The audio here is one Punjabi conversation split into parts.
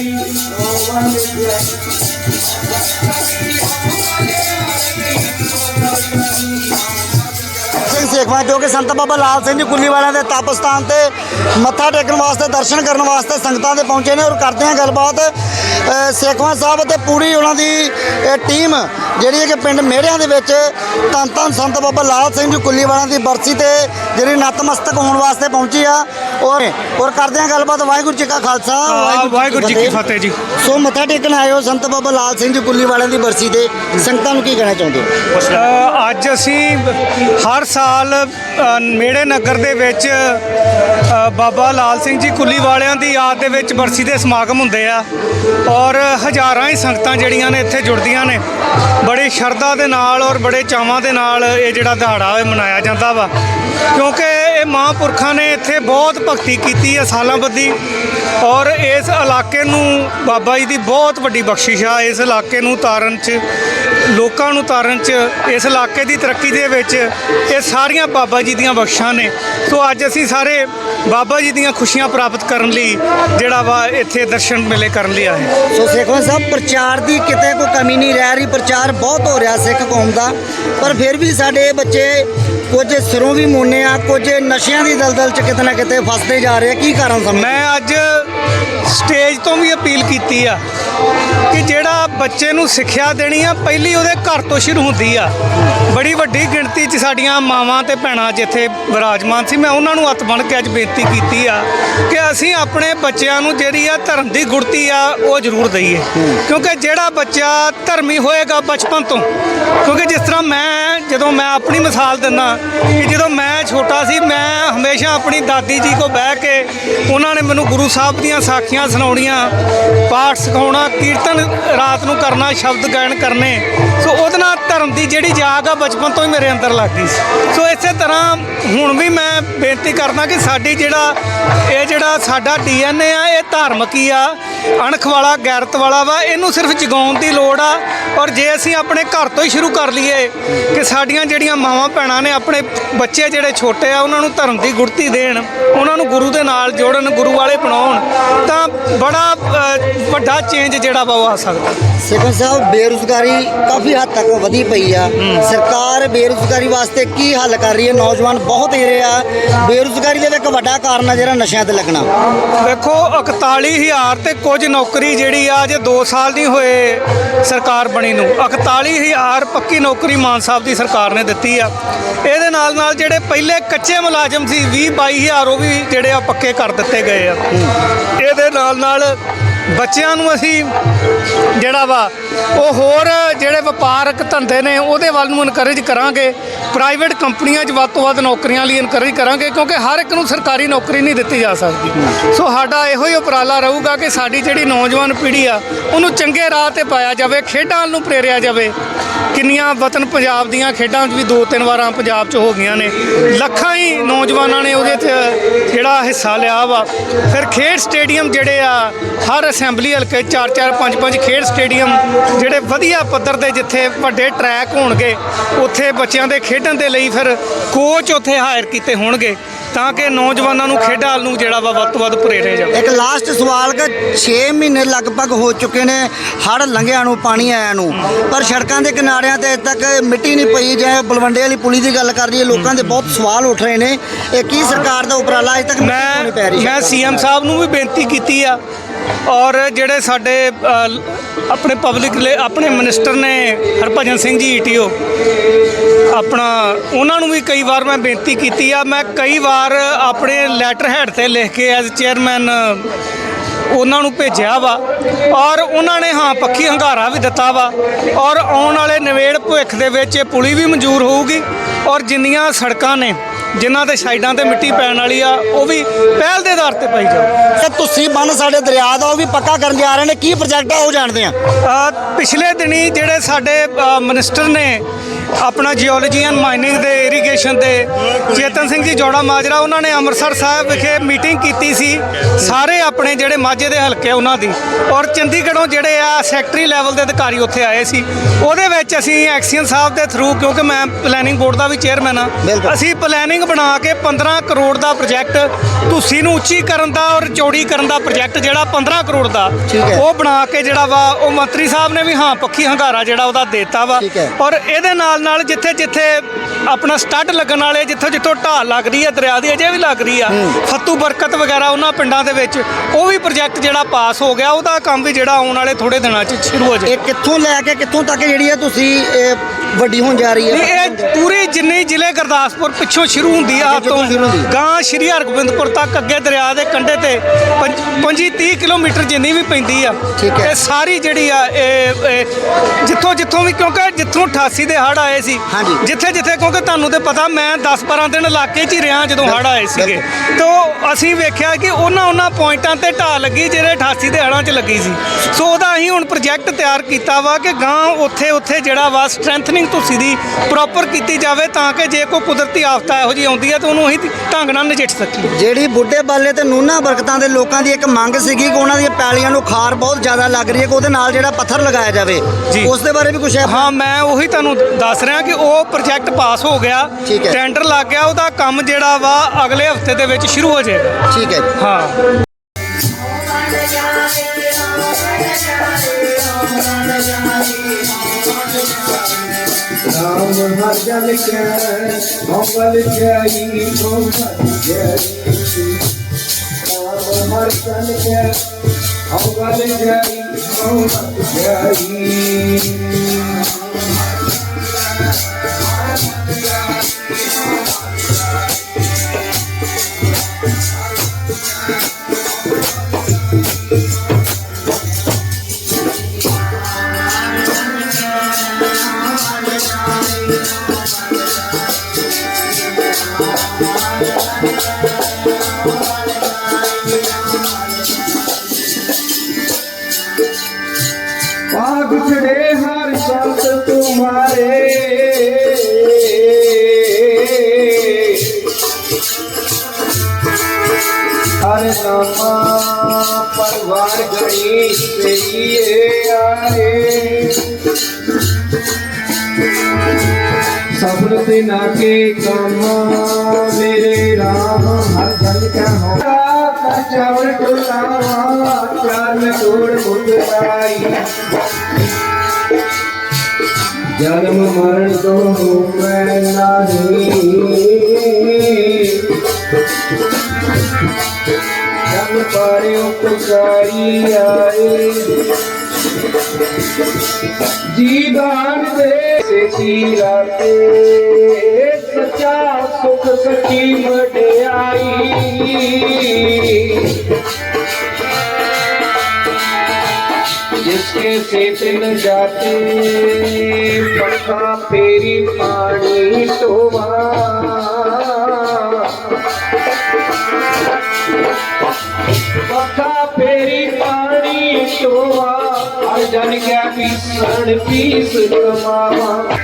ਸਿੰਘ ਸੇਖਵਾਂ ਜੋ ਕਿ ਸੰਤ ਬਾਬਾ ਲਾਲ ਸਿੰਘ ਜੀ ਕੁੱਲੀ ਵਾਲਿਆਂ ਦੇ ਤਪ ਸਥਾਨ ਤੇ ਮੱਥਾ ਟੇਕਣ ਵਾਸਤੇ ਦਰਸ਼ਨ ਕਰਨ ਵਾਸਤੇ ਸੰਗਤਾਂ ਦੇ ਪਹੁੰਚੇ ਨੇ ਔਰ ਕਰਦੇ ਹਾਂ ਗੱਲਬਾਤ। ਸੇਖਵਾਂ ਸਾਹਿਬ ਤੇ ਪੂਰੀ ਉਹਨਾਂ ਦੀ ਇਹ ਟੀਮ ਜਿਹੜੀ ਹੈ ਕਿ ਪਿੰਡ ਮੇੜਿਆਂ ਦੇ ਵਿੱਚ ਧੰਨ ਧੰਨ ਸੰਤ ਬਾਬਾ ਲਾਲ ਸਿੰਘ ਜੀ ਕੁੱਲੀ ਵਾਲਿਆਂ ਦੀ ਬਰਸੀ ਤੇ ਜਿਹੜੀ ਨਤਮਸਤਕ ਹੋਣ ਵਾਸਤੇ ਪਹੁੰਚੀ ਆ। ਔਰ ਔਰ ਕਰਦੇ ਹਾਂ ਗੱਲਬਾਤ। ਵਾਹਿਗੁਰੂ ਜੀ ਕਾ ਖਾਲਸਾ ਵਾਹਿਗੁਰੂ ਜੀ ਕੀ ਫਤਿਹ। ਜੀ। ਸੋ ਮੱਥਾ ਟੇਕਣ ਆਏ ਹੋ ਸੰਤ ਬਾਬਾ ਲਾਲ ਸਿੰਘ ਜੀ ਕੁੱਲੀ ਵਾਲਿਆਂ ਦੀ ਬਰਸੀ ਤੇ। ਸੰਗਤਾਂ ਨੂੰ ਕੀ ਕਹਿਣਾ ਚਾਹੁੰਦੇ ਹੋ? ਅੱਜ ਅਸੀਂ ਹਰ ਸਾਲ ਅ, ਮੇੜੇ ਨਗਰ ਦੇ ਵਿੱਚ ਬਾਬਾ ਲਾਲ ਸਿੰਘ ਜੀ ਕੁੱਲੀ ਵਾਲਿਆਂ ਦੀ ਯਾਦ ਦੇ ਵਿੱਚ ਬਰਸੀ ਦੇ ਸਮਾਗਮ ਹੁੰਦੇ ਆ। ਔਰ ਹਜ਼ਾਰਾਂ ਹੀ ਸੰਗਤਾਂ ਜਿਹੜੀਆਂ ਨੇ ਇੱਥੇ ਜੁੜਦੀਆਂ ਨੇ। ਬੜੇ ਸ਼ਰਧਾ ਦੇ ਨਾਲ ਔਰ ਬੜੇ ਚਾਵਾਂ ਦੇ ਨਾਲ ਇਹ ਜਿਹੜਾ ਦਿਹਾੜਾ ਇਹ ਮਨਾਇਆ ਜਾਂਦਾ ਵਾ। ਕਿਉਂਕਿ ਇਹ ਮਹਾਂਪੁਰਖਾਂ ਨੇ ਇੱਥੇ ਬਹੁਤ ਭਗਤੀ ਕੀਤੀ ਹੈ ਸਾਲਾਂ ਬੱਧੀ ਔਰ ਇਸ ਇਲਾਕੇ ਨੂੰ ਬਾਬਾ ਜੀ ਦੀ ਬਹੁਤ ਵੱਡੀ ਬਖਸ਼ਿਸ਼ ਆ। ਇਸ ਇਲਾਕੇ ਨੂੰ ਤਾਰਨ 'ਚ, ਲੋਕਾਂ ਨੂੰ ਤਾਰਨ 'ਚ, ਇਸ ਇਲਾਕੇ ਦੀ ਤਰੱਕੀ ਦੇ ਵਿੱਚ ਇਹ ਸਾਰੀਆਂ ਬਾਬਾ ਜੀ ਦੀਆਂ ਬਖਸ਼ਾਂ ਨੇ। ਸੋ ਅੱਜ ਅਸੀਂ ਸਾਰੇ ਬਾਬਾ ਜੀ ਦੀਆਂ ਖੁਸ਼ੀਆਂ ਪ੍ਰਾਪਤ ਕਰਨ ਲਈ ਜਿਹੜਾ ਵਾ ਇੱਥੇ ਦਰਸ਼ਨ ਮੇਲੇ ਕਰਨ ਲਈ ਆਏ ਸੋ ਸੇਖਵਾਂ ਸਾਹਿਬ, ਪ੍ਰਚਾਰ ਦੀ ਕਿਤੇ ਕੋਈ ਕਮੀ ਨਹੀਂ ਰਹਿ ਰਹੀ। ਪ੍ਰਚਾਰ ਬਹੁਤ ਹੋ ਰਿਹਾ ਸਿੱਖ ਕੌਮ ਦਾ। ਪਰ ਫਿਰ ਵੀ ਸਾਡੇ ਬੱਚੇ ਕੁਝ ਸਿਰੋਂ ਵੀ ਮੋਨੇ ਆ, ਕੁਝ ਨਸ਼ਿਆਂ ਦੀ ਦਲਦਲ ਚ ਕਿਤੇ ਨਾ ਕਿਤੇ ਫਸਦੇ ਜਾ ਰਹੇ ਆ। ਕੀ ਕਾਰਨ ਸਮਝ ਮੈਂ ਅੱਜ ਸਟੇਜ ਤੋਂ ਵੀ ਅਪੀਲ ਕੀਤੀ ਆ ਕਿ ਜਿਹੜਾ ਬੱਚੇ ਨੂੰ ਸਿੱਖਿਆ ਦੇਣੀ ਆ, ਪਹਿਲੀ ਉਹਦੇ ਘਰ ਤੋਂ ਸ਼ੁਰੂ ਹੁੰਦੀ ਆ। ਬੜੀ ਵੱਡੀ ਗਿਣਤੀ 'ਚ ਸਾਡੀਆਂ ਮਾਵਾਂ ਤੇ ਭੈਣਾਂ ਜਿੱਥੇ ਵਿਰਾਜਮਾਨ ਸੀ, ਮੈਂ ਉਹਨਾਂ ਨੂੰ ਹੱਥ ਬਣ ਕੇ ਅੱਜ ਬੇਨਤੀ ਕੀਤੀ ਆ ਕਿ ਅਸੀਂ ਆਪਣੇ ਬੱਚਿਆਂ ਨੂੰ ਜਿਹੜੀ ਆ ਧਰਮ ਦੀ ਗੁੜਤੀ ਆ, ਉਹ ਜ਼ਰੂਰ ਦਈਏ। ਕਿਉਂਕਿ ਜਿਹੜਾ ਬੱਚਾ ਧਰਮੀ ਹੋਏਗਾ ਬਚਪਨ ਤੋਂ, ਕਿਉਂਕਿ ਜਿਸ ਤਰ੍ਹਾਂ ਮੈਂ ਜਦੋਂ ਮੈਂ ਆਪਣੀ ਮਿਸਾਲ ਦਿੰਦਾ ਕਿ ਜਦੋਂ ਮੈਂ ਛੋਟਾ ਸੀ, ਮੈਂ ਹਮੇਸ਼ਾ ਆਪਣੀ ਦਾਦੀ ਜੀ ਕੋ ਬਹਿ ਕੇ ਉਹਨਾਂ ਨੇ ਮੈਨੂੰ ਗੁਰੂ ਸਾਹਿਬ ਦੀਆਂ ਸਾਖੀਆਂ ਸੁਣਾਉਣੀਆਂ, ਪਾਠ ਸਿਖਾਉਣਾ, ਕੀਰਤਨ ਰਾਤ ਨੂੰ ਕਰਨਾ, ਸ਼ਬਦ ਗਾਇਨ ਕਰਨੇ। ਸੋ ਉਹਦੇ ਨਾਲ ਧਰਮ ਦੀ ਜਿਹੜੀ ਜਾਗ ਆ ਬਚਪਨ ਤੋਂ ਹੀ ਮੇਰੇ ਅੰਦਰ ਲੱਗ ਗਈ ਸੋ ਇਸੇ ਤਰ੍ਹਾਂ ਹੁਣ ਵੀ ਮੈਂ ਬੇਨਤੀ ਕਰਦਾ ਕਿ ਸਾਡੀ ਜਿਹੜਾ, ਇਹ ਜਿਹੜਾ ਸਾਡਾ ਡੀਐਨਏ ਆ, ਇਹ ਧਾਰਮਿਕ ਹੀ ਆ। ਅਣਖ ਵਾਲਾ, ਗੈਰਤ ਵਾਲਾ ਵਾ, ਇਹਨੂੰ ਸਿਰਫ ਜਗਾਉਣ ਦੀ ਲੋੜ ਆ। ਔਰ ਜੇ ਅਸੀਂ ਆਪਣੇ ਘਰ ਤੋਂ ਹੀ ਸ਼ੁਰੂ ਕਰ ਲਈਏ ਕਿ ਸਾਡੀਆਂ ਜਿਹੜੀਆਂ ਮਾਵਾਂ ਭੈਣਾਂ ਨੇ ਆਪਣੇ ਬੱਚੇ ਜਿਹੜੇ ਛੋਟੇ ਆ ਉਹਨਾਂ ਨੂੰ ਧਰਮ ਦੀ ਗੁੜਤੀ ਦੇਣ ਉਹਨਾਂ ਨੂੰ ਗੁਰੂ ਦੇ ਨਾਲ ਜੋੜਨ ਗੁਰੂ ਵਾਲੇ ਬਣਾਉਣ ਤਾਂ ਬੜਾ ਵੱਡਾ ਚੇਂਜ ਜਿਹੜਾ ਵਾ ਉਹ ਆ ਸਕਦਾ। ਸੇਖਵਾਂ ਸਾਹਿਬ ਬੇਰੁਜ਼ਗਾਰੀ ਕਾਫੀ ਹੱਦ ਤੱਕ ਵਧੀ ਪਈ ਆ। ਸਰਕਾਰ ਬੇਰੁਜ਼ਗਾਰੀ ਵਾਸਤੇ ਕੀ ਹੱਲ ਕਰ ਰਹੀ ਹੈ? ਨੌਜਵਾਨ ਬਹੁਤ ਹੀਰੇ ਆ। ਬੇਰੁਜ਼ਗਾਰੀ ਦੇ ਇੱਕ ਵੱਡਾ ਕਾਰਨ ਆ ਜਿਹੜਾ ਨਸ਼ਿਆਂ ਤੇ ਲੱਗਣਾ। ਵੇਖੋ 41000 ਤੇ ਕੁਝ ਨੌਕਰੀ ਜਿਹੜੀ ਆ ਜੇ 2 ਸਾਲ ਨਹੀਂ ਹੋਏ ਸਰਕਾਰ ਬਣੀ ਨੂੰ। 41000 ਪੱਕੀ ਨੌਕਰੀ ਮਾਨ ਸਾਹਿਬ ਦੀ ਸਰਕਾਰ ਨੇ ਦਿੱਤੀ ਆ। ਇਹਦੇ ਨਾਲ ਨਾਲ ਜਿਹੜੇ ਪਹਿਲੇ ਕੱਚੇ ਮੁਲਾਜ਼ਮ ਸੀ 20 22000 ਉਹ ਵੀ ਜਿਹੜੇ ਆ ਪੱਕੇ ਕਰ ਦਿੱਤੇ ਗਏ ਆ। ਇਹਦੇ ਨਾਲ ਨਾਲ ਬੱਚਿਆਂ ਨੂੰ ਅਸੀਂ ਜਿਹੜਾ ਵਾ ਉਹ ਹੋਰ ਜਿਹੜੇ ਵਪਾਰਕ ਧੰਦੇ ਨੇ, ਉਹਦੇ ਵੱਲ ਨੂੰ ਇਨਕਰੇਜ ਕਰਾਂਗੇ। ਪ੍ਰਾਈਵੇਟ ਕੰਪਨੀਆਂ 'ਚ ਵੱਧ ਤੋਂ ਵੱਧ ਨੌਕਰੀਆਂ ਲਈ ਇਨਕਰੇਜ ਕਰਾਂਗੇ, ਕਿਉਂਕਿ ਹਰ ਇੱਕ ਨੂੰ ਸਰਕਾਰੀ ਨੌਕਰੀ ਨਹੀਂ ਦਿੱਤੀ ਜਾ ਸਕਦੀ। ਸੋ ਸਾਡਾ ਇਹੋ ਹੀ ਉਪਰਾਲਾ ਰਹੂਗਾ ਕਿ ਸਾਡੀ ਜਿਹੜੀ ਨੌਜਵਾਨ ਪੀੜ੍ਹੀ ਆ, ਉਹਨੂੰ ਚੰਗੇ ਰਾਹ ਤੇ ਪਾਇਆ ਜਾਵੇ, ਖੇਡਾਂ ਨੂੰ ਪ੍ਰੇਰਿਆ ਜਾਵੇ। ਕਿੰਨੀਆਂ ਵਤਨ ਪੰਜਾਬ ਦੀਆਂ ਖੇਡਾਂ 'ਚ ਵੀ ਦੋ ਤਿੰਨ ਵਾਰਾਂ ਪੰਜਾਬ 'ਚ ਹੋ ਗਈਆਂ ਨੇ। ਲੱਖਾਂ ਹੀ ਨੌਜਵਾਨਾਂ ਨੇ ਉਹਦੇ 'ਚ ਜਿਹੜਾ ਹਿੱਸਾ ਲਿਆ ਵਾ। ਫਿਰ ਖੇਡ ਸਟੇਡੀਅਮ ਜਿਹੜੇ ਆ, ਹਰ ਅਸੈਂਬਲੀ ਹਲਕੇ 'ਚ ਚਾਰ ਚਾਰ ਪੰਜ ਪੰਜ ਖੇਡ ਸਟੇਡੀਅਮ ਜਿਹੜੇ ਵਧੀਆ ਪੱਧਰ ਦੇ ਜਿੱਥੇ ਵੱਡੇ ਟਰੈਕ ਹੋਣਗੇ ਉੱਥੇ ਬੱਚਿਆਂ ਦੇ ਖੇਡਣ ਦੇ ਲਈ ਫਿਰ ਕੋਚ ਉੱਥੇ ਹਾਇਰ ਕੀਤੇ ਹੋਣਗੇ ਤਾਂ ਕਿ ਨੌਜਵਾਨਾਂ ਨੂੰ ਖੇਡਾਂ ਵੱਲ ਨੂੰ ਜਿਹੜਾ ਵਾ ਵੱਧ ਤੋਂ ਵੱਧ ਪ੍ਰੇਰਿਆ ਜਾਵੇ। ਇੱਕ ਲਾਸਟ ਸਵਾਲ ਕਿ 6 ਮਹੀਨੇ ਲਗਭਗ ਹੋ ਚੁੱਕੇ ਨੇ ਹੜ ਲੰਘਿਆਂ ਨੂੰ ਪਾਣੀ ਆਇਆ ਨੂੰ ਪਰ ਸੜਕਾਂ ਦੇ ਕਿਨਾਰਿਆਂ ਤੇ ਅਜੇ ਤੱਕ ਮਿੱਟੀ ਨਹੀਂ ਪਈ ਜੇ ਬਲਵੰਡੇ ਵਾਲੀ ਪੁਲੀ ਦੀ ਗੱਲ ਕਰ ਰਹੀ ਹੈ ਲੋਕਾਂ ਦੇ ਬਹੁਤ ਸਵਾਲ ਉੱਠ ਰਹੇ ਨੇ। ਇਹ ਕੀ ਸਰਕਾਰ ਦਾ ਉਪਰਾਲਾ ਅਜੇ ਤੱਕ ਮੈਂ ਰਹੀ ਮੈਂ ਸੀਐਮ ਸਾਹਿਬ ਨੂੰ ਵੀ ਬੇਨਤੀ ਕੀਤੀ ਆ ਔਰ ਜਿਹੜੇ ਸਾਡੇ ਆਪਣੇ ਪਬਲਿਕ ਆਪਣੇ ਮਿਨਿਸਟਰ ਨੇ ਹਰਭਜਨ ਸਿੰਘ ਜੀ ਈਟੀਓ ਆਪਣਾ, ਉਹਨਾਂ ਨੂੰ ਵੀ ਕਈ ਵਾਰ ਮੈਂ ਬੇਨਤੀ ਕੀਤੀ ਆ, ਮੈਂ ਕਈ ਵਾਰ ਆਪਣੇ ਲੈਟਰ ਹੈਡ ਤੇ ਲਿਖ ਕੇ ਐਜ਼ ਚੇਅਰਮੈਨ ਉਹਨਾਂ ਨੂੰ ਭੇਜਿਆ ਵਾ, ਔਰ ਉਹਨਾਂ ਨੇ ਹਾਂ ਪੱਖੀ ਹੰਗਾਰਾ ਵੀ ਦਿੱਤਾ ਵਾ, ਔਰ ਆਉਣ ਵਾਲੇ ਨਵੇੜ ਭਵਿੱਖ ਦੇ ਵਿੱਚ ਇਹ ਪੁਲੀ ਵੀ ਮਨਜ਼ੂਰ ਹੋਊਗੀ, ਔਰ ਜਿੰਨੀਆਂ ਸੜਕਾਂ ਨੇ ਜਿਨ੍ਹਾਂ ਦੇ ਸਾਈਡਾਂ ਤੇ ਮਿੱਟੀ ਪੈਣ ਵਾਲੀ ਆ ਉਹ ਵੀ ਪਹਿਲ ਦੇ ਆਧਾਰ ਤੇ ਪਾਈ ਜਾਊ। ਤੇ ਤੁਸੀਂ ਬੰਨ ਸਾਡੇ ਦਰਿਆ ਦਾ ਉਹ ਵੀ ਪੱਕਾ ਕਰਨ ਜਾ ਰਹੇ ਨੇ ਕੀ ਪ੍ਰੋਜੈਕਟ ਆ ਉਹ ਜਾਣਦੇ ਆ? ਪਿਛਲੇ ਦਿਨੀ ਜਿਹੜੇ ਸਾਡੇ ਮਿਨਿਸਟਰ ਨੇ ਆਪਣਾ ਜੀਓਲੋਜੀ ਐਂਡ ਮਾਈਨਿੰਗ ਦੇ ਇਰੀਗੇਸ਼ਨ ਦੇ ਚੇਤਨ ਸਿੰਘ ਜੀ ਜੋੜਾ ਮਾਜਰਾ ਉਹਨਾਂ ਨੇ ਅੰਮ੍ਰਿਤਸਰ ਸਾਹਿਬ ਵਿਖੇ ਮੀਟਿੰਗ ਕੀਤੀ ਸੀ। ਸਾਰੇ ਆਪਣੇ ਜਿਹੜੇ ਮਾਝੇ ਦੇ ਹਲਕੇ ਉਹਨਾਂ ਦੀ। ਔਰ ਚੰਡੀਗੜ੍ਹੋਂ ਜਿਹੜੇ ਆ ਸੈਕਟਰੀ ਲੈਵਲ ਦੇ ਅਧਿਕਾਰੀ ਉੱਥੇ ਆਏ ਸੀ। ਉਹਦੇ ਵਿੱਚ ਅਸੀਂ ਐਕਸੀਅਨ ਸਾਹਿਬ ਦੇ ਥਰੂ ਕਿਉਂਕਿ ਮੈਂ ਪਲੈਨਿੰਗ ਬੋਰਡ ਦਾ ਵੀ ਚੇਅਰਮੈਨ ਆ। ਅਸੀਂ ਪਲੈਨਿੰਗ ਬਣਾ ਕੇ 15 ਕਰੋੜ ਦਾ ਪ੍ਰੋਜੈਕਟ ਤੁਸੀਂ ਨੂੰ ਉੱਚੀ ਕਰਨ ਦਾ ਔਰ ਚੌੜੀ ਕਰਨ ਦਾ ਪ੍ਰੋਜੈਕਟ ਜਿਹੜਾ 15 ਕਰੋੜ ਦਾ। ਉਹ ਬਣਾ ਕੇ ਜਿਹੜਾ ਵਾ ਉਹ ਮੰਤਰੀ ਸਾਹਿਬ ਨੇ ਵੀ ਹਾਂ ਪੱਖੀ ਹੰਗਾਰਾ ਜਿਹੜਾ ਉਹਦਾ ਦੇਤਾ ਵਾ। ਔਰ ਇਹਦੇ ਨਾਲ ਨਾਲ ਜਿੱਥੇ ਜਿੱਥੇ ਆਪਣਾ ਸਟੱਡ ਲੱਗਣ ਵਾਲੇ ਜਿੱਥੋਂ ਜਿੱਥੋਂ ਢਾਲ ਲੱਗ ਰਹੀ ਹੈ ਦਰਿਆ ਦੀ ਅਜੇ ਵੀ ਲੱਗ ਰਹੀ ਆ ਫੱਤੂ ਬਰਕਤ ਵਗੈਰਾ ਉਹਨਾਂ ਪਿੰਡਾਂ ਦੇ ਵਿੱਚ ਉਹ ਵੀ ਪ੍ਰੋਜੈਕਟ ਜਿਹੜਾ ਪਾਸ ਹੋ ਗਿਆ ਉਹਦਾ ਕੰਮ ਵੀ ਜਿਹੜਾ ਆਉਣ ਵਾਲੇ ਥੋੜੇ ਦਿਨਾਂ 'ਚ ਸ਼ੁਰੂ ਹੋ ਜਾਏ ਇਹ ਕਿੱਥੋਂ ਲੈ ਕੇ ਕਿੱਥੋਂ ਤੱਕ ਜਿਹੜੀ ਹੈ ਤੁਸੀਂ ਵੱਡੀ ਹੋਣ ਜਾ ਰਹੀ ਨਹੀਂ ਹੈ ਇਹ ਪੂਰੀ ਜਿੰਨੀ ਜ਼ਿਲ੍ਹੇ ਗੁਰਦਾਸਪੁਰ ਪਿੱਛੋਂ ਸ਼ੁਰੂ ਹੁੰਦੀ ਆ ਤੋਂ। ਗਾਂ ਸ਼੍ਰੀ ਹਰਗੋਬਿੰਦਪੁਰ ਤੱਕ ਅੱਗੇ ਦਰਿਆ ਦੇ ਕੰਢੇ ਤੇ 25 30 ਕਿਲੋਮੀਟਰ ਜਿੰਨੀ ਵੀ ਪੈਂਦੀ ਆ। ਇਹ ਸਾਰੀ ਜਿਹੜੀ ਆ ਇਹ ਜਿੱਥੋਂ ਜਿੱਥੋਂ ਵੀ ਕਿਉਂਕਿ ਜਿੱਥੋਂ 88 ਦੇ ਹੜ੍ਹ ਆਏ ਸੀ। ਜਿੱਥੇ ਜਿੱਥੇ ਕਿਉਂਕਿ ਤੁਹਾਨੂੰ ਤੇ ਪਤਾ ਮੈਂ 10 12 ਦਿਨ ਇਲਾਕੇ 'ਚ ਹੀ ਰਿਹਾ ਜਦੋਂ ਹੜ੍ਹ ਆਏ ਸੀਗੇ ਤੋਂ ਅਸੀਂ ਵੇਖਿਆ ਕਿ ਉਹਨਾਂ ਉਹਨਾਂ ਪੁਆਇੰਟਾਂ ਤੇ ਢਾਹ ਲੱਗੀ ਜਿਹੜੇ 88 ਦੇ ਹੜ੍ਹਾਂ 'ਚ ਲੱਗੀ ਸੀ ਸੋ ਉਹਦਾ ਅਸੀਂ ਹੁਣ ਪ੍ਰੋਜੈਕਟ ਤਿਆਰ ਕੀਤਾ ਵਾ ਕਿ ਗਾਂ ਉੱਥੇ ਉੱਥੇ ਜਿਹੜਾ ਵਾ ਸਟਰੈਂਥਨਿੰਗ ਤੁਸੀਂ ਦੀ ਪ੍ਰੋਪਰ ਕੀਤੀ ਜਾਵੇ ਤਾਂ ਕਿ ਜੇ ਕੋਈ ਕੁਦਰਤੀ ਆਫਤ ਇਹੋ ਜਿਹੀ ਆਉਂਦੀ ਹੈ ਤਾਂ ਉਹਨੂੰ ਅਸੀਂ ਢੰਗ ਨਾਲ ਨਜਿੱਠ ਸਕੀਏ ਜਿਹੜੀ ਬੁੱਢੇ ਬਾਲੇ ਤੇ ਨੂਨਾ ਬਰਕਤਾਂ ਦੇ ਲੋਕਾਂ ਦੀ ਇੱਕ ਮੰਗ ਸੀਗੀ ਕਿ ਉਹਨਾਂ ਦੀਆਂ ਪੈਲੀਆਂ ਨੂੰ ਖਾਰ ਬਹੁਤ ਜ਼ਿਆਦਾ ਲੱਗ ਰਹੀ ਹੈ ਕਿ ਉਹਦੇ ਨਾਲ ਜਿਹੜਾ ਪੱਥਰ ਲਗਾਇਆ ਜਾਵੇ ਜੀ। ਉਸ ਦੇ ਬਾਰੇ ਵੀ ਕੁਝ ਹੈ ਹਾਂ ਮੈਂ ਉਹੀ ਤੁਹਾਨੂੰ ਦੱਸ ਰਿਹਾ ਕਿ ਉਹ ਪ੍ਰੋਜੈਕਟ ਪਾਸ ਹੋ ਗਿਆ। ਟੈਂਡਰ ਲੱਗ ਗਿਆ ਉਹਦਾ ਕੰਮ ਜਿਹੜਾ ਵਾ ਅਗਲੇ ਹਫ਼ਤੇ ਦੇ ਵਿੱਚ ਸ਼ੁਰੂ ਹੋ ਜਾਏਗਾ ਠੀਕ ਹੈ ਜੀ। ਹਾਂ ਹਰ ਜਨ ਕੈ ਮੰਗਲ ਜਾਈ ਮੰਗਲ ਜਾਈ ਰਾਮ ਹਰ गणेश पे लिए आए सब्र बिना के कामा मेरे राम हर जन का हो चावल टुलावा चाल तोड़ मुद्राई जन्म मरण दो मैं नहीं जन पारे उपकारी आए जीवन दे से चीराते सच्चा सुख सची मटियाई जिसके से न जाते पक्का फेरी पानी टोवा ਵਖਾ ਫੇਰੀ ਪਾਣੀ ਟੋਵਾ ਅਰਜਨ ਕੈ ਪੀਸਣ ਪੀਸ ਕਮਾਵਾ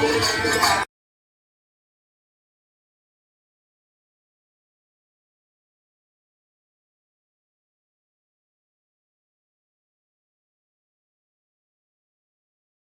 Música